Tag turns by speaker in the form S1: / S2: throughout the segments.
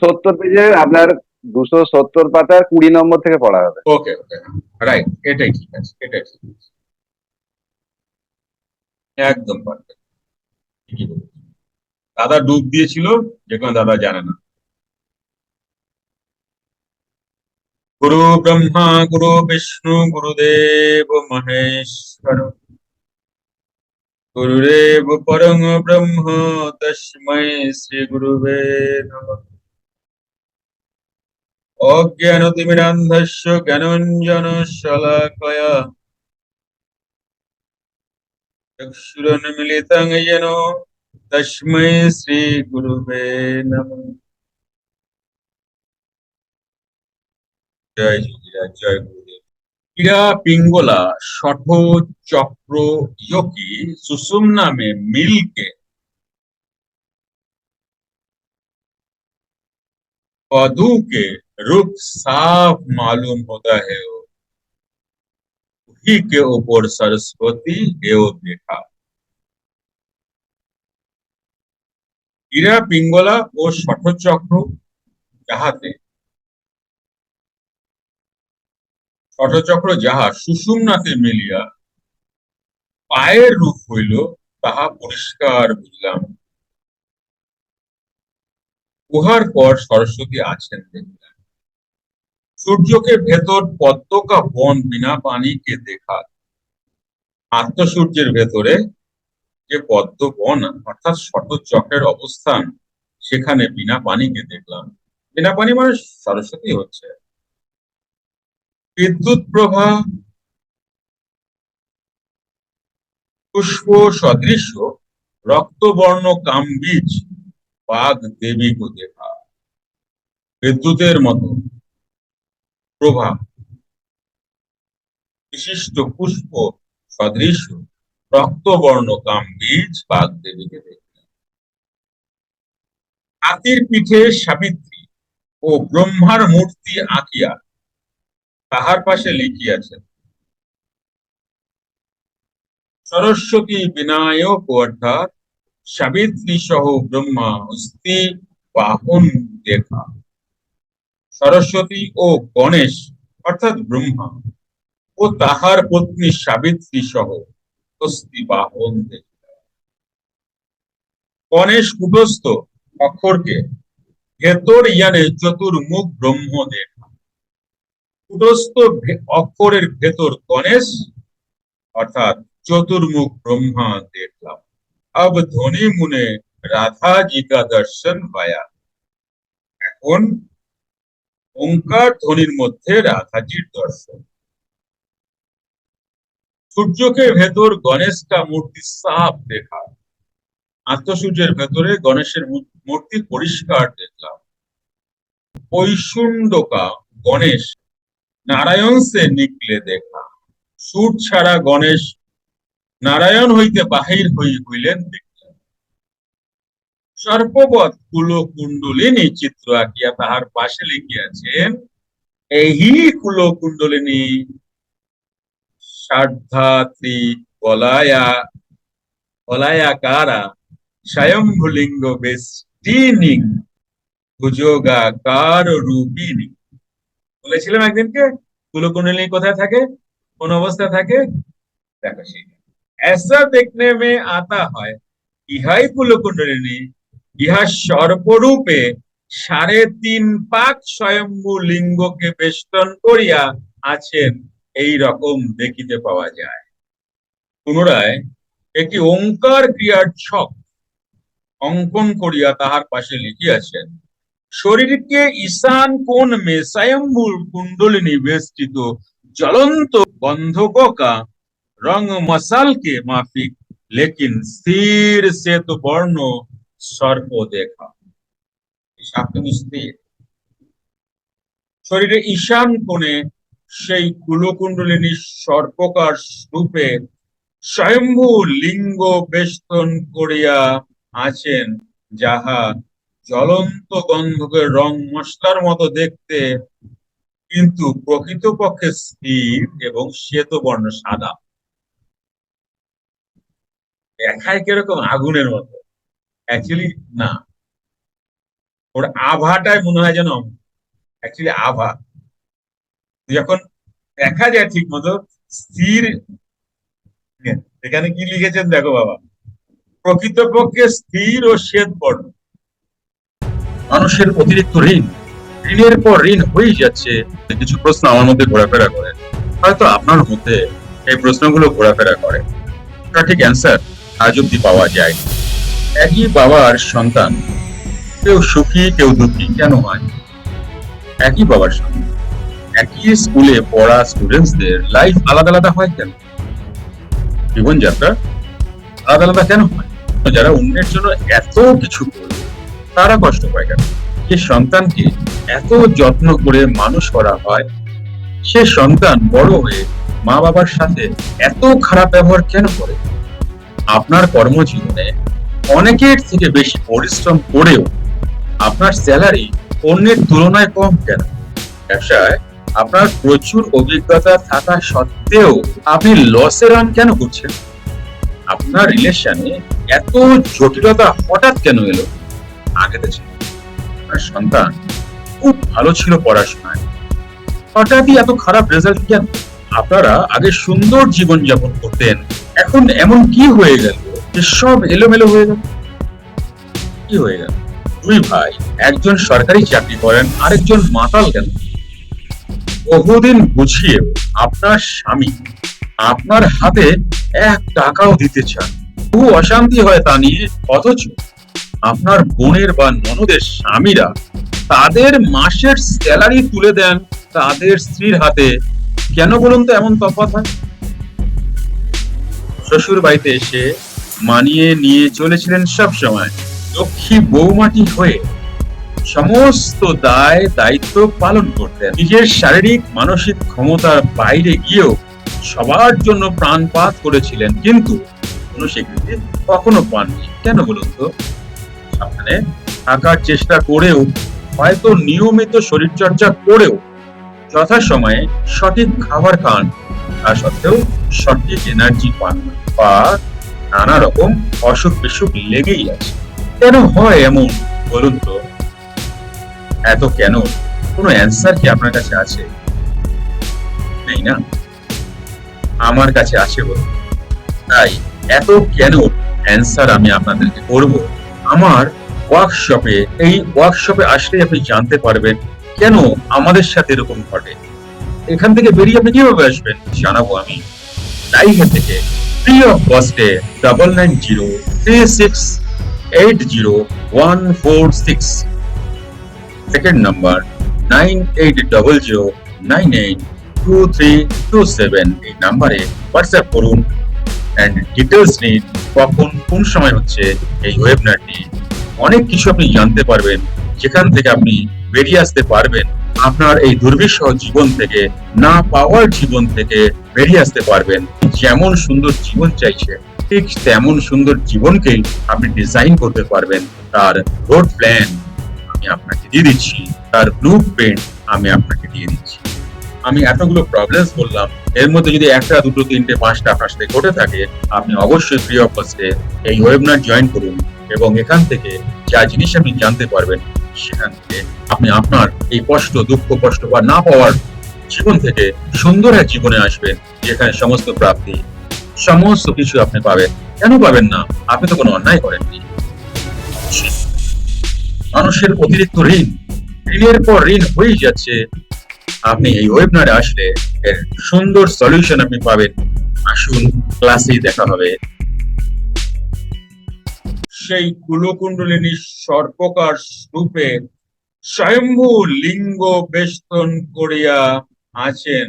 S1: সত্তর আপনার দুশো সত্তর পাতার কুড়ি নম্বর থেকে পড়া হবে।
S2: ওকে ওকে রাইট এটাই ঠিক আছে, এটাই ঠিক আছে। একদম পারফেক্ট। দাদা ডুব দিয়েছিল যেখানে দাদা জানে না। গুরু ব্রহ্মা, গুরু বিষ্ণু, গুরুদেব মহেশ্বর। গুরুদেব পরম ব্রহ্ম, তস্মৈ শ্রী গুরুবে নমঃ। অজ্ঞানতিমিরান্ধস্য জ্ঞানঞ্জনশলাকয়া। চক্ষুরন্মিলিতং যেন তস্মৈ শ্রীগুরুবে নম। জয় যোগীরা জয় গুরুদেব। ক্রীড়া পিঙ্গলা শঠ চক্র যোগী সুষুম্নামে মিলকে मिल के पदू के रुख साफ मालूम होता है वो उसी के ऊपर सरस्वती एव देखा ক্রীড়া পিঙ্গলা ও শঠচক্র যাহাতে শঠচক্র যাহা সুষুম্নাতে মিলিয়া পায়ের রূপ হইল তাহা পরিষ্কার বুঝলাম উহার পর সরস্বতী আছেন দেখলাম সূর্যকে ভেতর পদ্মকা বন বিনা পানিকে দেখা। আত্মসূর্যের ভেতরে যে পদ্ম বন, অর্থাৎ চক্রের অবস্থান, সেখানে বিনা পানিকে দেখলাম। বিনা পানি মানে সরস্বতী হচ্ছে। বিদ্যুৎ প্রভা পুষ্প সদৃশ, রক্তবর্ণ কামবীজ বাঘ দেবীকে দেখা। বিদ্যুতের মতো প্রভা বিশিষ্ট পুষ্প সদৃশ রক্তবর্ণ কামবীজ বাঘ দেবীকে দেখলেন। হাতির পিঠে সাবিত্রী ও ব্রহ্মার মূর্তি আঁকিয়া তাহার পাশে লিখিয়াছেন, সরস্বতী বিনায়ক অর্থাৎ সাবিত্রী সহ ব্রহ্মা অস্তি বাহন দেখা। সরস্বতী ও গণেশ, অর্থাৎ ব্রহ্মা, ও তাহার পত্নী সাবিত্রী সহ অস্থি বাহন দেখা। গণেশ কুটস্থ অক্ষরকে ভেতর ইয়ানে চতুর্মুখ ব্রহ্ম দেখা। কুটস্থ অক্ষরের ভেতর গণেশ, অর্থাৎ চতুর্মুখ ব্রহ্মা দেখলাম। अब ধনী मुने राधा जी का दर्शन पाया। এখন ওঙ্কার ধ্বনির মধ্যে दर्शन सूर्य के भेतर गणेश का मूर्ति साफ देखा আত্মসূর্যের ভেতরে গণেশের মূর্তি পরিষ্কার দেখলাম। কৈশুণ্ড গণেশ নারায়ণ সে নিকলে দেখা। সুর ছাড়া গণেশ নারায়ণ হইতে বাহির হই হইলেন দেখলেন। সর্ববৎ কুল কুণ্ডলিনী চিত্র আঁকিয়া তাহার পাশে লিখিয়াছেন, এই কুল কুণ্ডলিনী সার্ধাত্রী বলায়া বলায়াকারা স্বয়ম্ভুলিঙ্গ বেষ্টিনী ভুজগাকার রূপিণী? বলেছিলাম একদিনকে, কুলকুণ্ডলিনী কোথায় থাকে? কোন অবস্থায় থাকে? দেখো সেই ऐसा देखने में आता है ইহাই কুলকুণ্ডলিনী ইহা সর্বরূপে সাড়ে তিন পাক স্বয়ম্ভু লিঙ্গকে বেষ্টন করিয়া আছেন এই রকম দেখিতে পাওয়া যায় পুনরায় একটি ওঙ্কার ক্রিয়ার ছক অঙ্কন করিয়া তাহার পাশে লিখিয়াছেন শরীরকে ঈশান কোণ মে স্বয়ম্ভু কুণ্ডলিনী বেষ্টিত জ্বলন্ত বন্ধকা রং মশালকে মাফিক, লেকিন স্থির সে তো বর্ণ সর্প দেখা। স্থির শরীরে ঈশান কোণে সেই কুলকুণ্ডলিনী সর্পকার রূপে স্বয়ম্ভু লিঙ্গ বেস্তন করিয়া আছেন, যাহা জ্বলন্ত গন্ধকের রং মশলার মতো দেখতে, কিন্তু প্রকৃতপক্ষে স্থির এবং শ্বেত বর্ণ সাদা। দেখায় কীরকম? আগুনের মতো। অ্যাকচুয়ালি না। ওর আভাটাই মনে হয় যেন অ্যাকচুয়ালি আভা। যখন দেখা যায় ঠিক মতো স্থির এখানে কি লিখেছেন দেখো বাবা? প্রকৃতপক্ষে স্থির ও শ্বেত বর্ণ। মানুষের অতিরিক্ত ঋণ। ঋণের পর ঋণ হয়েই যাচ্ছে। কিছু প্রশ্ন আমার মধ্যে ঘোরাফেরা করে। হয়তো আপনার মধ্যে এই প্রশ্নগুলো ঘোরাফেরা করে। সঠিক অ্যান্সার আজ অব্দি পাওয়া যায় একই বাবার সন্তান। কেউ সুখী, কেউ দুঃখী কেন হয়? একই বাবার সন্তান একই স্কুলে পড়া স্টুডেন্টসদের লাইফ আলাদা আলাদা হয় কেন? জীবনযাত্রা আলাদা আলাদা কেন হয়? যারা অন্যের জন্য এত কিছু করে, তারা কষ্ট পায় কেন? যে সন্তানকে এত যত্ন করে মানুষ করা হয়, সে সন্তান বড় হয়ে মা বাবার সাথে এত খারাপ ব্যবহার কেন করে? আপনার কর্মজীবনে অনেকের থেকে বেশি পরিশ্রম করেও আপনার স্যালারি অন্যের তুলনায় কম কেন? ব্যবসায় আপনার প্রচুর অভিজ্ঞতা থাকা সত্ত্বেও আপনি লসে রান কেন করছেন? আপনার রিলেশনে এত জটিলতা হঠাৎ কেন এলো? আগে আপনার সন্তান খুব ভালো ছিল পড়াশোনায়। হঠাৎই এত খারাপ রেজাল্ট কেন? আপনারা আগে সুন্দর জীবন যাপন করতেন। এখন এমন কি হয়ে গেল যে সব এলোমেলো হয়ে গেল? কি হয়ে গেল? দুই ভাই, একজন সরকারি চাকরি করেন, আরেকজন মাতাল কেন? বহুদিন বুঝিয়ে আপনার স্বামী আপনার হাতে এক টাকাও দিতে চান বহু অশান্তি হয় তা নিয়ে, অথচ আপনার বোনের বা ননদের স্বামীরা তাদের মাসের স্যালারি তুলে দেন তাদের স্ত্রীর হাতে। কেন বলুন তো এমন তফাৎ হয়? শ্বশুর বাড়িতে এসে মানিয়ে নিয়ে চলেছিলেন সব সময়। লক্ষ্মী বৌমাটি হয়ে সমস্ত দায়, দায়িত্ব পালন করতেন। নিজের শারীরিক, মানসিক ক্ষমতার বাইরে গিয়েও সবার জন্য প্রাণপাত করেছিলেন। কিন্তু কোনো স্বীকৃতি কখনো পাননি। কেন বলুন তো? সামনে থাকার চেষ্টা করেও, হয়তো নিয়মিত শরীরচর্চা করেও যথাসময়ে সঠিক খাবার খান। তা সত্ত্বেও সঠিক এনার্জি পান বা নানা রকম অসুখ বিসুখ লেগেই আছে। কেন হয় এমন? বলুন তো। এত কেন? কোনো অ্যান্সার কি আপনার কাছে আছে? নেই না? আমার কাছে আছে বলুন। তাই এত কেন অ্যান্সার আমি আপনাদেরকে করব? আমার ওয়ার্কশপে এই ওয়ার্কশপে আসলে আপনি জানতে পারবেন কেন আমাদের সাথে এরকম ঘটে? এখান থেকে বেরিয়ে আপনি কীভাবে আসবেন? জানাব আমি। থেকে free of কস্টে double nine zero three six eight zero one four six second number nine eight double zero nine eight two three two seven এই নাম্বারে হোয়াটসঅ্যাপ করুন অ্যান্ড ডিটেলস নিন কখন, কোন সময় হচ্ছে এই ওয়েবিনারটি অনেক কিছু আপনি জানতে পারবেন। যেখান থেকে আপনি বেরিয়ে আসতে পারবেন, আপনার এই দুর্বিষহ জীবন থেকে, না পাওয়ার জীবন থেকে বেরিয়ে আসতে পারবেন। যেমন সুন্দর জীবন চাইছে, ঠিক তেমন সুন্দর জীবনকেই আপনি ডিজাইন করতে পারবেন। তার রোড প্ল্যান আমি আপনাকে দিয়ে দিচ্ছি, তার ব্লু প্রিন্ট আমি আপনাকে দিয়ে দিচ্ছি। আমি এতগুলো প্রবলেমস বললাম, এর মধ্যে যদি একটা, দুটো, তিনটে, পাঁচটা আপনার সাথে ঘটে থাকে, আপনি অবশ্যই ফ্রি অফ কস্টে এই ওয়েবিনার জয়েন করুন এবং এখান থেকে যা জিনিস আপনি জানতে পারবেন সেখান থেকে আপনি আপনার এই কষ্ট, দুঃখ, কষ্ট বা না পাওয়ার জীবন থেকে সুন্দর এক জীবনে আসবেন, যেখানে সমস্ত প্রাপ্তি, সমস্ত কিছু আপনি পাবেন। কেন পাবেন না? আপনি তো কোনো অন্যায় করেননি। মানুষের অতিরিক্ত ঋণ, ঋণের পর ঋণ হয়ে যাচ্ছে। আপনি এই ওয়েবিনারে আসলে এর সুন্দর সলিউশন আপনি পাবেন। আসুন ক্লাসেই দেখা হবে। সেই কুলকুণ্ডলিনী সর্পকার রূপে স্বয়ম্ভু লিঙ্গ বেষ্টন করিয়া আছেন।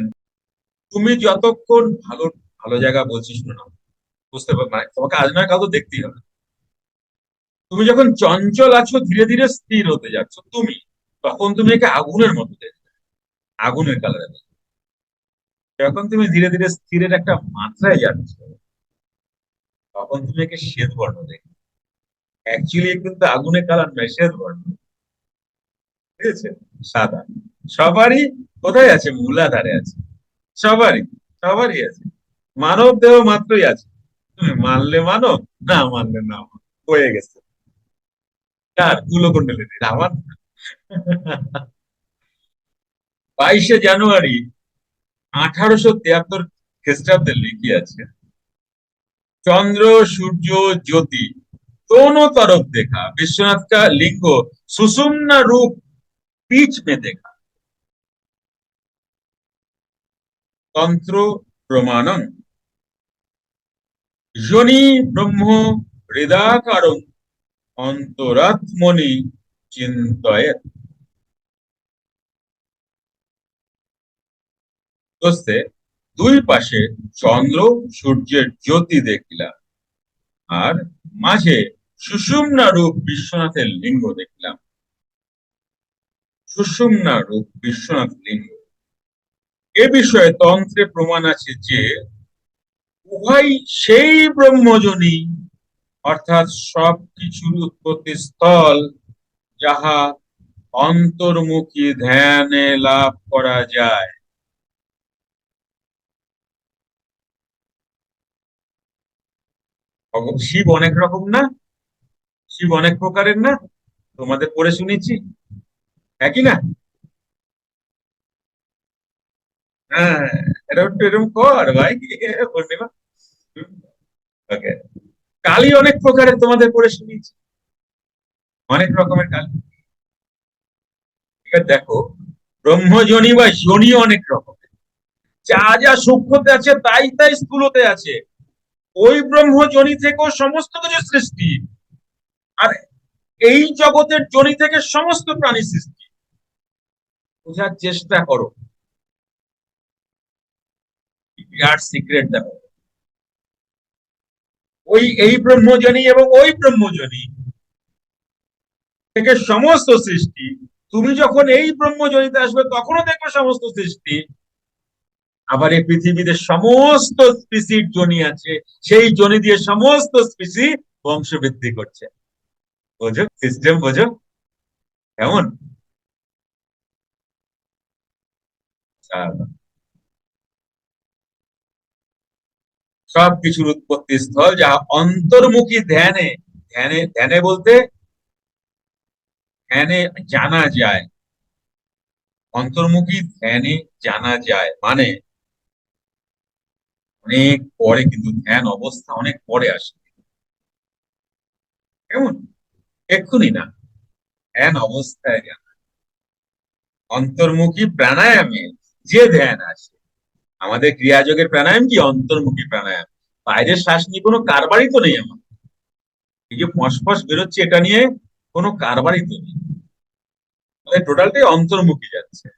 S2: তুমি যতক্ষণ ভালো ভালো জায়গা বলছিস না, বুঝতে পার মানে তোমাকে আজ না কাউ দেখতেই হবে। তুমি যখন চঞ্চল আছো, ধীরে ধীরে স্থির হতে যাচ্ছ। তুমি, তখন তুমি একে আগুনের মতো দেখবে আগুনের কালারে যখন তুমি ধীরে ধীরে স্থিরের একটা মাত্রায় যাচ্ছ, তখন তুমি একে শ্বেত বর্ণ দেখবে অ্যাকচুয়ালি কিন্তু আগুনের কালার মেশের বর্ণ। ঠিক আছে সাদা। সবারই কোথায় আছে? মূলাধারে আছে। সবারই সবারই আছে। মানব দেহ মাত্রই আছে। তুমি মানলে মানো না মানলে না হয়ে গেছে। কার? কুলকুণ্ডলী আমার বাইশে জানুয়ারি আঠারোশো তিয়াত্তর খ্রিস্টাব্দে লিখি আছে, চন্দ্র সূর্য জ্যোতি दोनों तरफ देखा विश्वनाथ का लिंग सुषुम्ना रूप बीच में देखा तंत्र प्रमाणम योनि ब्रह्म हृदाकारम অন্তরাত্মনি চিন্তয়েত দোস্তে দুই পাশে চন্দ্র সূর্যের জ্যোতি দেখিলাম আর মাঝে সুষুম্না রূপ বিশ্বনাথের লিঙ্গ দেখলাম। সুষুম্না রূপ বিশ্বনাথ লিঙ্গ। এ বিষয়ে তন্ত্রে প্রমাণ আছে যে, উভয় সেই ব্রহ্মজনী অর্থাৎ সব কিছুর উৎপত্তি স্থল, যাহা অন্তর্মুখী ধ্যানে লাভ করা যায়। শিব অনেক রকম না? শিব অনেক প্রকারের না? তোমাদের পড়ে শুনেছি। একই না? হ্যাঁ এটা কর ভাই। পূর্ণিমা। ওকে কালী অনেক প্রকারের তোমাদের পড়ে শুনিয়েছি অনেক রকমের কালী। ঠিক আছে দেখো, ব্রহ্মজনী বা জনি অনেক রকমের। যা যা সূক্ষ্মতে আছে, তাই তাই স্থূলতে আছে। ওই ব্রহ্মজনী থেকেও সমস্ত কিছু সৃষ্টি। আর এই জগতের জনি থেকে সমস্ত প্রাণী সৃষ্টি। বোঝার চেষ্টা করো। সিক্রেট দেখো। ওই, এই ব্রহ্মজনী এবং ওই ব্রহ্মজনী থেকে সমস্ত সৃষ্টি। তুমি যখন এই ব্রহ্মজনীতে আসবে, তখনও দেখবে সমস্ত সৃষ্টি। আবার এই পৃথিবীতে সমস্ত স্পিসির জনি আছে। সেই জনি দিয়ে সমস্ত স্পিসি বংশবৃদ্ধি করছে। বোঝো সিস্টেম বোঝো। কেমন। সব কিছুর উৎপত্তি স্থল, যা অন্তর্মুখী ধ্যানে ধ্যানে ধ্যানে বলতে ধ্যানে জানা যায়। অন্তর্মুখী ধ্যানে জানা যায় মানে অনেক পরে কিন্তু ধ্যান অবস্থা অনেক পরে আসে। কেমন? এক্ষুনি না। ধ্যান অবস্থায় জানা অন্তর্মুখী প্রাণায়ামে যে ধ্যান আসে আমাদের ক্রিয়াযোগের প্রাণায়াম কি? অন্তর্মুখী প্রাণায়াম। বাইরের শ্বাস নিয়ে কোনো কারবারই তো নেই আমার। এই যে ফসফস বেরোচ্ছে, এটা নিয়ে কোনো কারবারই তো নেই। আমাদের টোটালটাই অন্তর্মুখী যাচ্ছে।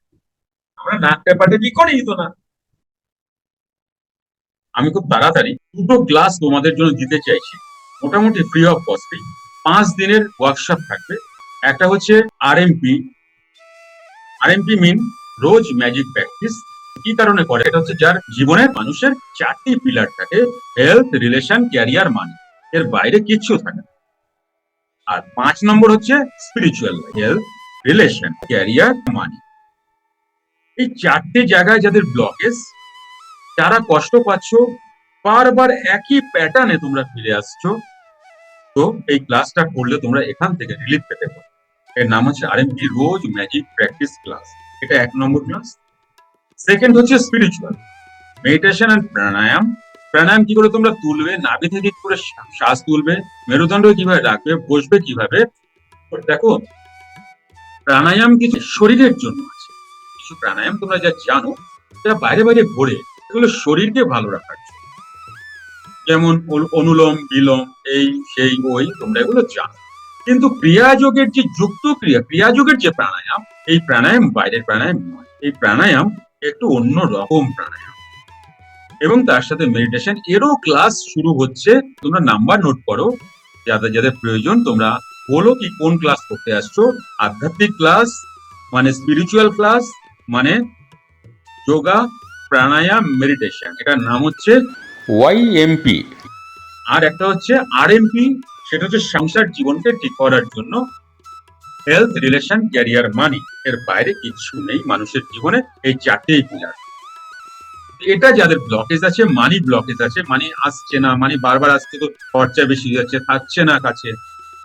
S2: আমরা নাক পেপাটে কি করি তো না? আমি খুব তাড়াতাড়ি দুটো ক্লাস তোমাদের জন্য দিতে চাইছি। মোটামুটি ফ্রি অফ কস্টে পাঁচ দিনের ওয়ার্কশপ থাকবে। একটা হচ্ছে RMP RMP mean rose magic practice কি কারণে করে? এটা হচ্ছে যার জীবনে মানুষের চারটি পিলার থাকে হেলথ রিলেশন ক্যারিয়ার মানি এর বাইরে কিচ্ছু থাকে না। আর পাঁচ নম্বর হচ্ছে spiritual health relation career money এই চারটে জায়গায় যাদের ব্লকেজ যারা কষ্ট পাচ্ছ, বারবার একই প্যাটার্নে তোমরা ফিরে আসছো। তো এই ক্লাসটা করলে তোমরা এখান থেকে রিলিফ পেতে পারো। এর নাম হচ্ছে RMP rose magic practice class এটা এক নম্বর ক্লাস সেকেন্ড হচ্ছে spiritual meditation and pranayama pranayama কি করে তোমরা তুলবে? নাভি থেকে করে শ্বাস তুলবে? মেরুদণ্ড কীভাবে রাখবে? বসবে কীভাবে? দেখো, প্রাণায়াম কিছু শরীরের জন্য আছে। কিছু প্রাণায়াম তোমরা যা জানো, সেটা বাইরে বাইরে ঘোরে। এগুলো শরীরকে ভালো রাখার জন্য। যেমন অনু- অনুলোম, বিলোম, এই, সেই, ওই, তোমরা এগুলো জানো। কিন্তু ক্রিয়াযোগের যে যুক্ত ক্রিয়া ক্রিয়াযোগের যে প্রাণায়াম, এই প্রাণায়াম বাইরের প্রাণায়াম নয়। এই প্রাণায়াম একটু অন্য রকম প্রাণায়াম। এবং তার সাথে মেডিটেশন এরও ক্লাস শুরু হচ্ছে। তোমরা নাম্বার নোট করো। যাদের যাদের প্রয়োজন, তোমরা বলো কি কোন ক্লাস করতে আসছো। আধ্যাত্মিক ক্লাস মানে স্পিরিচুয়াল ক্লাস মানে যোগা, প্রাণায়াম মেডিটেশন এটার নাম হচ্ছে
S3: ওয়াইএমপি
S2: আর একটা হচ্ছে আরএমপি সেটা হচ্ছে সংসার জীবনকে ঠিক করার জন্য হেলথ রিলেশন ক্যারিয়ার মানি এর বাইরে কিছু নেই মানুষের জীবনে, এই চারটেই পিলার এটা যাদের ব্লকেজ আছে মানি ব্লকেজ আছে মানি আসছে না মানি বারবার আসছে তো খরচা বেশি যাচ্ছে, থাকছে না কাছে।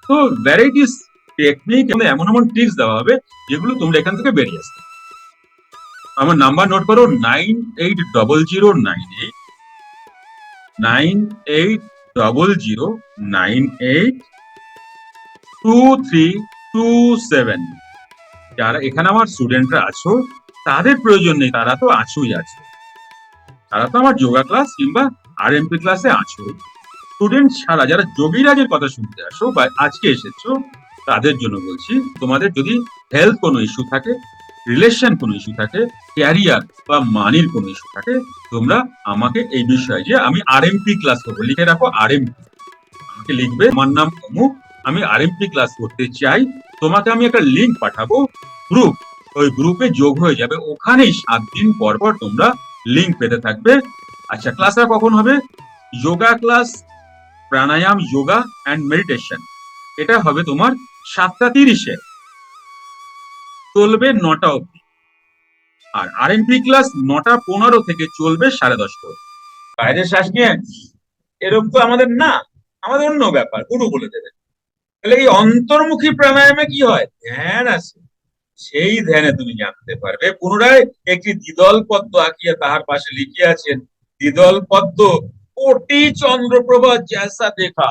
S2: তো ভ্যারাইটিস টেকনিক এমন এমন ট্রিক্স দেওয়া হবে যেগুলো তোমরা এখান থেকে বেরিয়ে আসবে আমার নাম্বার নোট করো nine eight double zero nine eight nine eight double zero nine eight two three two seven যারা এখানে আমার স্টুডেন্টরা আছো, তাদের প্রয়োজন নেই, তারা তো আছোই আছে। তারা তো আমার যোগা ক্লাস কিংবা আর এমপি ক্লাসে আছো। স্টুডেন্ট ছাড়া, যারা যোগীরাজের কথা শুনতে আসো বা আজকে এসেছ, তাদের জন্য বলছি, তোমাদের যদি হেলথ কোনো ইস্যু থাকে রিলেশন কোনো ইস্যু থাকে ক্যারিয়ার বা মানির কোনো ইস্যু থাকে, তোমরা আমাকে এই বিষয়ে যে আমি আরএমপি ক্লাস করব, লিখে রাখো আরএমপি আমাকে লিখবে, আমার নাম অমুক আমি আরএমপি ক্লাস করতে চাই, তোমাকে আমি একটা লিঙ্ক পাঠাবো গ্রুপ ওই গ্রুপে যোগ হয়ে যাবে, ওখানেই সাত দিন পর পর তোমরা লিঙ্ক পেতে থাকবে। আচ্ছা ক্লাসটা কখন হবে? Yoga class pranayama yoga and meditation এটা হবে তোমার সাতটা তিরিশে। চলবে নটা অবধি। আর আরএনপি ক্লাস নটা পনেরো থেকে চলবে সাড়ে দশটা অবধি বাইরে শ্বাস নিয়ে এরকম তো আমাদের না, আমাদের অন্য ব্যাপার, গুরু বলে দেবে। তাহলে এই অন্তর্মুখী প্রাণায়ামে কি হয়? ধ্যান আছে। সেই ধ্যানে তুমি জানতে পারবে। পুনরায় একটি দ্বিদল পদ্ম আঁকিয়ে তাহার পাশে লিখিয়াছেন, দ্বিদল পদ্ম, কোটি চন্দ্রপ্রভা জ্যাসা দেখা।